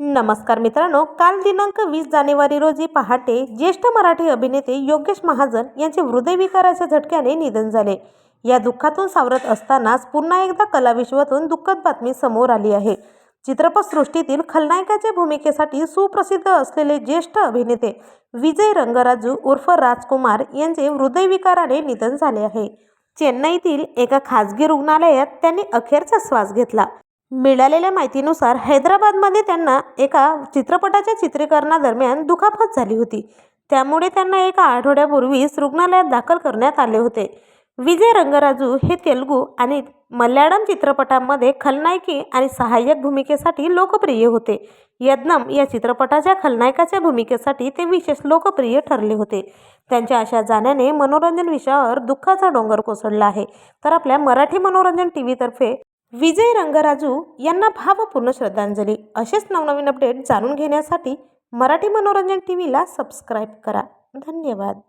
नमस्कार मित्रांनो काल दिनांक वीस जानेवारी रोजी पहाटे ज्येष्ठ मराठी अभिनेते योगेश महाजन यांचे हृदयविकाराच्या झटक्याने निधन झाले. या दुःखातून सावरत असतानाच पुन्हा एकदा कलाविश्वातून दुःखद बातमी समोर आली आहे. चित्रपटसृष्टीतील खलनायकाच्या भूमिकेसाठी सुप्रसिद्ध असलेले ज्येष्ठ अभिनेते विजय रंगराजू उर्फ राजकुमार यांचे हृदयविकाराने निधन झाले आहे. चेन्नईतील एका खाजगी रुग्णालयात त्यांनी अखेरचा श्वास घेतला. मिळालेल्या माहितीनुसार हैदराबादमध्ये त्यांना एका चित्रपटाच्या चित्रीकरणादरम्यान दुखापत झाली होती. त्यामुळे त्यांना एका आठवड्यापूर्वीच रुग्णालयात दाखल करण्यात आले होते. विजय रंगराजू हे तेलुगू आणि मल्याळम चित्रपटांमध्ये खलनायकी आणि सहाय्यक भूमिकेसाठी लोकप्रिय होते. यज्ञम या चित्रपटाच्या खलनायकाच्या भूमिकेसाठी ते विशेष लोकप्रिय ठरले होते. त्यांच्या अशा जाण्याने मनोरंजन विषयावर दुःखाचा डोंगर कोसळला आहे. तर आपल्या मराठी मनोरंजन टी व्हीतर्फे विजय रंगराजू यांना भावपूर्ण श्रद्धांजली. असेच नवनवीन अपडेट जाणून घेण्यासाठी मराठी मनोरंजन टी व्हीला सबस्क्राईब करा. धन्यवाद.